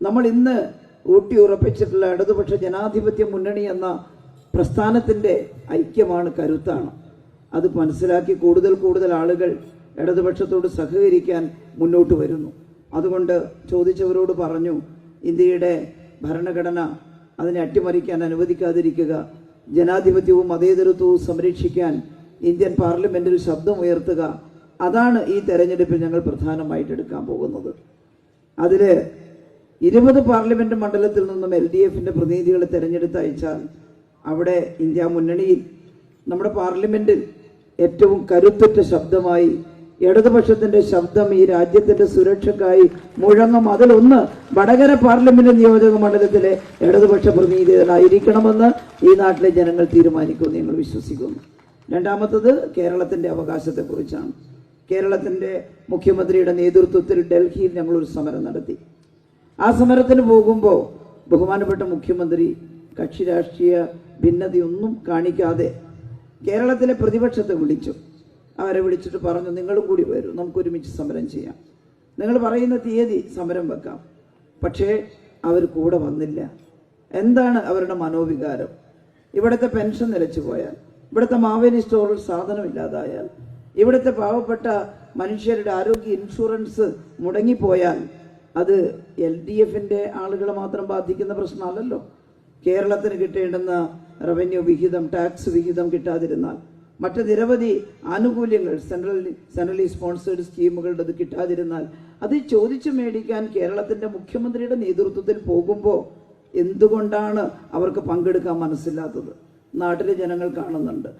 നമ്മൾ ഇന്ന് ഊട്ടി ഉറപ്പിച്ചിട്ടുള്ള ഇടതുപക്ഷ ജനാധിപത്യ മുന്നണി എന്ന പ്രസ്ഥാനത്തിന്റെ ഐക്യമാണ് കരുത്താണ്. അത് മനസ്സിലാക്കി കൂടുതൽ കൂടുതൽ ആളുകൾ ഇടതുപക്ഷത്തോട് സഹകരിക്കാൻ മുന്നോട്ട് വരുന്നു. അതുകൊണ്ട് ചോദിച്ചവരോട് പറഞ്ഞു ഇന്ത്യയുടെ ഭരണഘടന അതിനെ അട്ടിമറിക്കാൻ അനുവദിക്കാതിരിക്കുക ജനാധിപത്യവും മതേതരത്വവും സംരക്ഷിക്കാൻ ഇന്ത്യൻ പാർലമെന്റിൽ ശബ്ദം ഉയർത്തുക. അതാണ് ഈ തെരഞ്ഞെടുപ്പിൽ ഞങ്ങൾ പ്രധാനമായിട്ട് എടുക്കാൻ പോകുന്നത്. അതിൽ ഇരുപത് പാർലമെന്റ് മണ്ഡലത്തിൽ നിന്നും എൽ ഡി എഫിന്റെ പ്രതിനിധികളെ തെരഞ്ഞെടുത്ത് അയച്ചാൽ അവിടെ ഇന്ത്യ മുന്നണിയിൽ നമ്മുടെ പാർലമെന്റിൽ ഏറ്റവും കരുത്തുറ്റ ശബ്ദമായി ഇടതുപക്ഷത്തിന്റെ ശബ്ദം ഈ രാജ്യത്തിന്റെ സുരക്ഷക്കായി മുഴങ്ങും. അതിലൊന്ന് വടകര പാർലമെന്റ് നിയോജക മണ്ഡലത്തിലെ ഇടതുപക്ഷ പ്രതിനിധികളായിരിക്കണമെന്ന് ഈ നാട്ടിലെ ജനങ്ങൾ തീരുമാനിക്കുമെന്ന് ഞങ്ങൾ വിശ്വസിക്കുന്നു. രണ്ടാമത്തത് കേരളത്തിന്റെ അവകാശത്തെക്കുറിച്ചാണ്. കേരളത്തിന്റെ മുഖ്യമന്ത്രിയുടെ നേതൃത്വത്തിൽ ഡൽഹിയിൽ ഞങ്ങൾ ഒരു സമരം നടത്തി. ആ സമരത്തിന് പോകുമ്പോൾ ബഹുമാനപ്പെട്ട മുഖ്യമന്ത്രി കക്ഷി രാഷ്ട്രീയ ഭിന്നതയൊന്നും കാണിക്കാതെ കേരളത്തിലെ പ്രതിപക്ഷത്തെ വിളിച്ചു. അവരെ വിളിച്ചിട്ട് പറഞ്ഞു നിങ്ങളും കൂടി വരൂ നമുക്കൊരുമിച്ച് സമരം ചെയ്യാം. നിങ്ങൾ പറയുന്ന തീയതി സമരം വെക്കാം. പക്ഷേ അവർ കൂടെ വന്നില്ല. എന്താണ് അവരുടെ മനോവികാരം? ഇവിടുത്തെ പെൻഷൻ നിലച്ചു പോയാൽ ഇവിടുത്തെ മാവേലി സ്റ്റോറിൽ സാധനമില്ലാതായാൽ ഇവിടുത്തെ പാവപ്പെട്ട മനുഷ്യരുടെ ആരോഗ്യ ഇൻഷുറൻസ് മുടങ്ങിപ്പോയാൽ അത് എൽ ഡി എഫിന്റെ ആളുകളെ മാത്രം ബാധിക്കുന്ന പ്രശ്നമല്ലല്ലോ. കേരളത്തിന് കിട്ടേണ്ടുന്ന റവന്യൂ വിഹിതം ടാക്സ് വിഹിതം കിട്ടാതിരുന്നാൽ. മറ്റ് നിരവധി ആനുകൂല്യങ്ങൾ സെൻട്രൽ സെൻട്രലി സ്പോൺസേഡ് സ്കീമുകളുടെ അത് കിട്ടാതിരുന്നാൽ അത് ചോദിച്ചു മേടിക്കാൻ കേരളത്തിന്റെ മുഖ്യമന്ത്രിയുടെ നേതൃത്വത്തിൽ പോകുമ്പോൾ എന്തുകൊണ്ടാണ് അവർക്ക് പങ്കെടുക്കാൻ മനസ്സില്ലാത്തത്? നാട്ടിലെ ജനങ്ങൾ കാണുന്നുണ്ട്.